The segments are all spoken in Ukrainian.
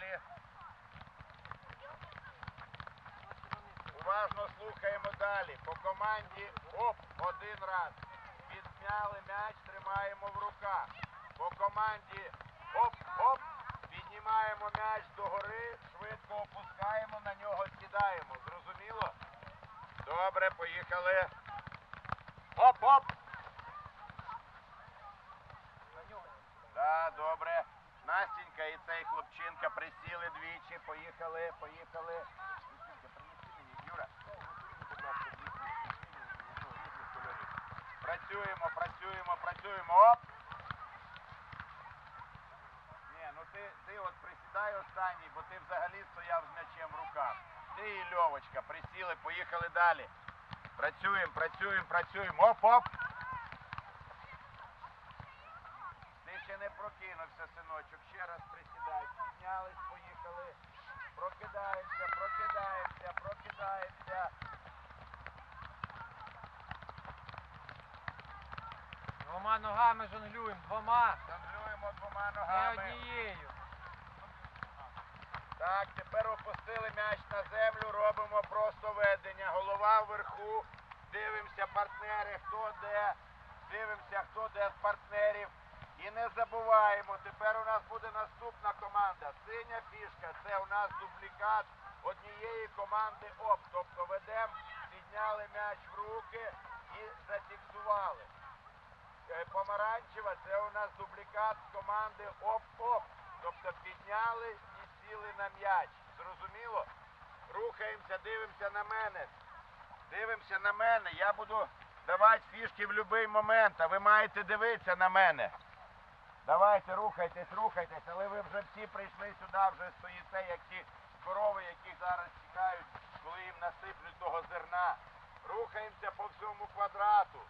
далі. Уважно слухаємо далі. По команді оп, один раз. Підняли м'яч, тримаємо в руках. По команді оп, оп. Піднімаємо м'яч догори, швидко опускаємо, на нього сідаємо. Зрозуміло? Добре, поїхали. Оп, оп. Да, добре. Настенька і цей хлопчинка присіли двічі. Поїхали, поїхали. Працюємо, працюємо, працюємо. Оп. Ні, ну ти, ти от присідай останній, бо ти взагалі стояв з м'ячем в руках. Ти і Льовочка, присіли, поїхали далі. Працюємо, працюємо, працюємо. Оп, оп. Ти ще не прокинувся, синочок. Ще раз присідай. Піднялись, поїхали. Прокидаємося, прокидаємося, прокидаємося. Двома ногами жонглюємо, двома, Жонглюємо двома не ногами. однією. Так, тепер опустили м'яч на землю, робимо просто ведення. Голова вверху. Дивимося партнери, хто де. Дивимося, хто де з партнерів. І не забуваємо, тепер у нас буде наступна команда. Синя фішка це у нас дублікат однієї команди ОП. Тобто ведемо, підняли м'яч в руки і зафіксували. Е, Помаранчева це у нас дублікат команди ОП-ОП. Тобто підняли і сіли на м'яч. Зрозуміло? Рухаємося, дивимося на мене. Дивимося на мене. Я буду давати фішки в будь-який момент, а ви маєте дивитися на мене. Давайте, рухайтесь, рухайтесь, але ви вже всі прийшли сюди, вже стоїте, як ті корови, які зараз чекають, коли їм насиплють того зерна. Рухаємося по всьому квадрату.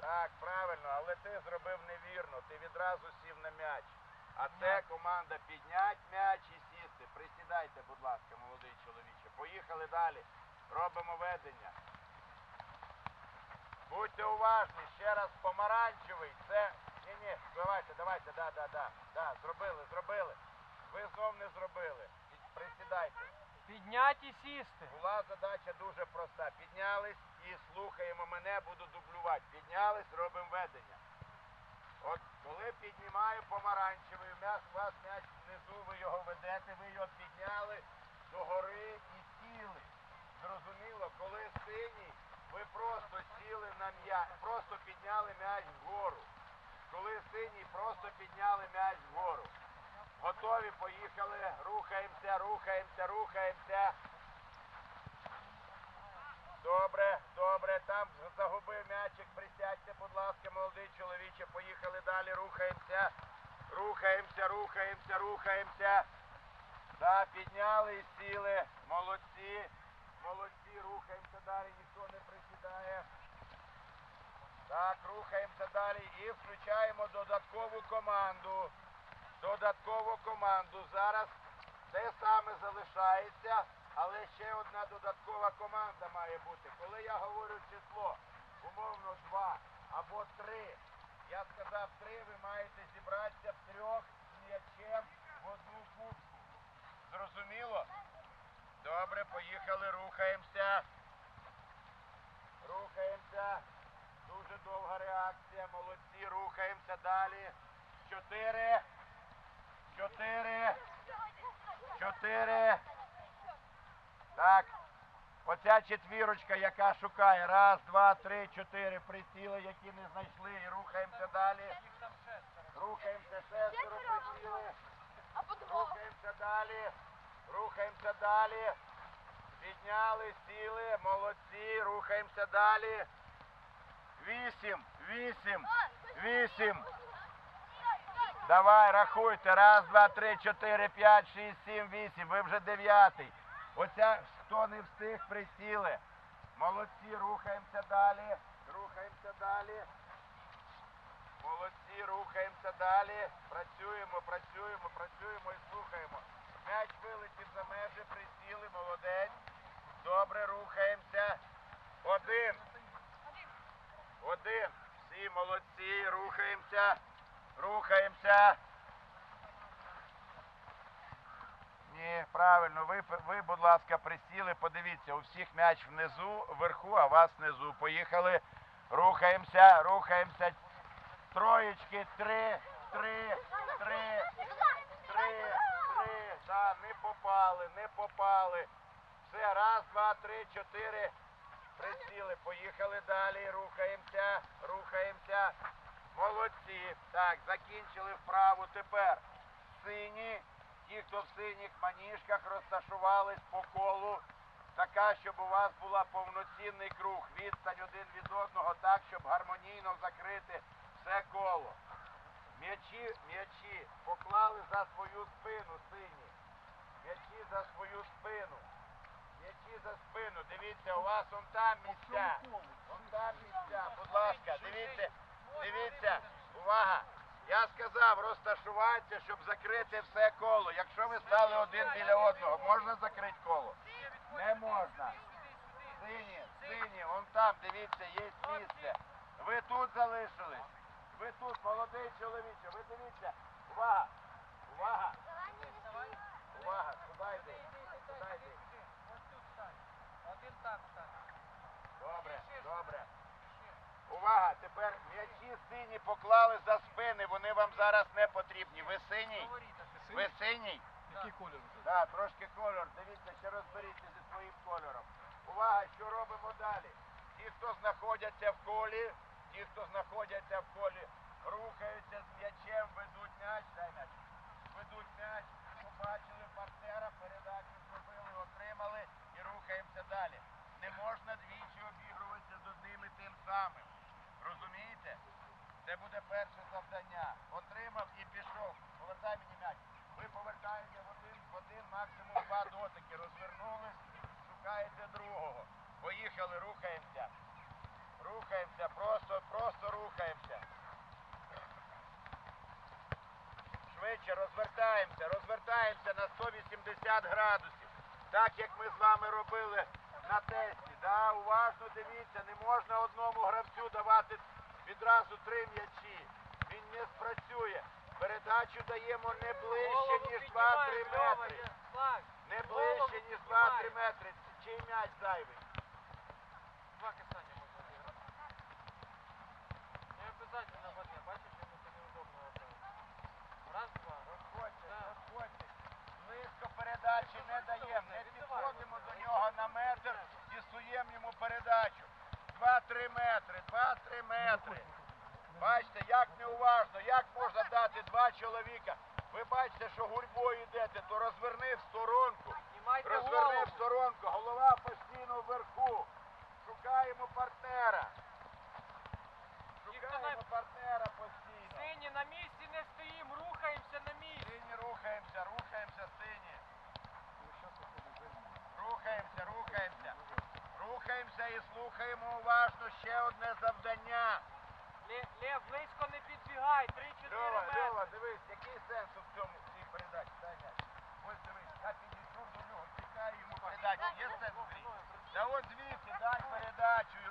Так, правильно, але ти зробив невірно. Ти відразу сів на м'яч. А це команда піднять м'яч і сісти. Присідайте, будь ласка, молодий чоловіче. Поїхали далі. Робимо ведення. Будьте уважні, ще раз помаранчевий. Це. Ні, ні, давайте, давайте, да, да, да. Да, зробили, зробили. Ви знов не зробили. Присідайте. Підняти і сісти. Була задача дуже проста. Піднялись і слухаємо мене, буду дублювати. Піднялись, робимо ведення. От коли піднімаю помаранчевий, м'яч, у вас м'яч внизу, ви його ведете, ви його підняли догори і сіли. Зрозуміло, коли синій, ви просто сіли на м'яч, просто підняли м'яч вгору. Коли синій, просто підняли м'яч вгору. Готові, поїхали, рухаємося, рухаємося, рухаємося. Добре, добре, там загубив м'ячик, присядьте, будь ласка, молодий чоловіче, поїхали далі, рухаємося, рухаємося, рухаємося, рухаємося. Да, підняли і сіли, молодці, молодці, рухаємося далі, ніхто не присідає. Так, рухаємося далі і включаємо додаткову команду. Додаткову команду. Зараз те саме залишається, але ще одна додаткова команда має бути. Коли я говорю число, умовно два або три, я сказав три, ви маєте зібратися в трьох м'ячем в одну кучку. Зрозуміло? Добре, поїхали, рухаємося. Рухаємося. Дуже довга реакція. Молодці, рухаємося далі. Чотири. Чотири. Чотири. Так. Оця четвірочка, яка шукає. Раз, два, три, чотири. Присіли, які не знайшли. І рухаємося далі. Рухаємося шестеро, присіли. Рухаємося далі. Рухаємося далі. Підняли, сіли, молодці, рухаємося далі. Вісім, вісім, вісім. Давай, рахуйте. Раз, два, три, чотири, п'ять, шість, сім, вісім. Ви вже дев'ятий. Оця, хто не встиг, присіли. Молодці, рухаємося далі. Рухаємося далі. Молодці, рухаємося далі. Працюємо, молодці, рухаємося, рухаємося. Ні, правильно, ви, ви, будь ласка, присіли, подивіться, у всіх м'яч внизу, вверху, а вас внизу. Поїхали. Рухаємося, рухаємося. Троєчки, три, три, три, три, три. Так, не попали, не попали. Все, раз, два, три, чотири. Присіли, поїхали далі, рухаємося, рухаємося. Молодці. Так, закінчили вправу. Тепер сині. Ті, хто в синіх маніжках розташувались по колу, така, щоб у вас була повноцінний круг. Відстань один від одного, так, щоб гармонійно закрити все коло. М'ячі, м'ячі поклали за свою спину сині. М'ячі за свою спину. М'ячі за спину. Дивіться, у вас он там місця. Он там місця. Будь ласка, дивіться, дивіться, увага. Я сказав розташуватися, щоб закрити все коло. Якщо ви стали один біля одного, можна закрити коло? Не можна. Сині, сині, он там, дивіться, є місце. Ви тут залишились. Ви тут, молодий чоловіче, ви дивіться. Увага! Увага! Увага! Куди йди? Куди йди? Так стань. Добре, добре. Увага! Тепер м'ячі сині поклали за спини, вони вам зараз не потрібні. Ви синій? Ви синій? Який колір? Так, трошки кольор. Дивіться, ще розберіться зі своїм кольором. Увага, що робимо далі? Ті, хто знаходяться в колі, ті, хто знаходяться в колі, рухаються з м'ячем, ведуть м'яч, дай м'яч, ведуть м'яч, побачили партнера, передачу зробили, отримали і рухаємося далі. Не можна двічі обігруватися з одним і тим самим. Розумієте? Це буде перше завдання. Отримав і пішов. Повертай мені м'яч. Ви повертаєте в один, в один, максимум два дотики. Розвернулись, шукаєте другого. Поїхали, рухаємося. Рухаємося, просто, просто рухаємося. Швидше розвертаємося, розвертаємося на 180 градусів. Так як ми з вами робили на тесті. Да, уважно дивіться, не можна одному гравцю давати відразу три м'ячі. Не спрацює. Передачу даємо не ближче, ніж 2-3 метри. Не ближче, ніж 2-3 метри. Чий м'яч зайвий? Два касання можна зіграти. Не обов'язково на воді, бачиш, йому це неудобно. Раз, два. Розходьте, розходьте. Близько передачі не даємо. Не підходимо до нього на метр і суємо йому передачу. 2-3 метри, 2-3 метри. Бачите, як неуважно, як можна дати два чоловіка. Ви бачите, що гурьбою йдете, то розверни в сторонку. Розверни в сторонку, голова постійно вверху. Шукаємо партнера. Шукаємо партнера постійно. Сині, на місці не стоїмо, рухаємося на місці. Сині рухаємося, рухаємося, сині. Рухаємося, рухаємося. Рухаємося і слухаємо уважно ще одне завдання. Лев, Лев, близько не підбігай, 3-4 Льова, метри. Льова, дивись, який сенс у цьому цій передачі? Дай м'яч. Ось дивись, я підійшов до нього, тікаю йому передачу. Є сенс? Та от звідси дай передачу і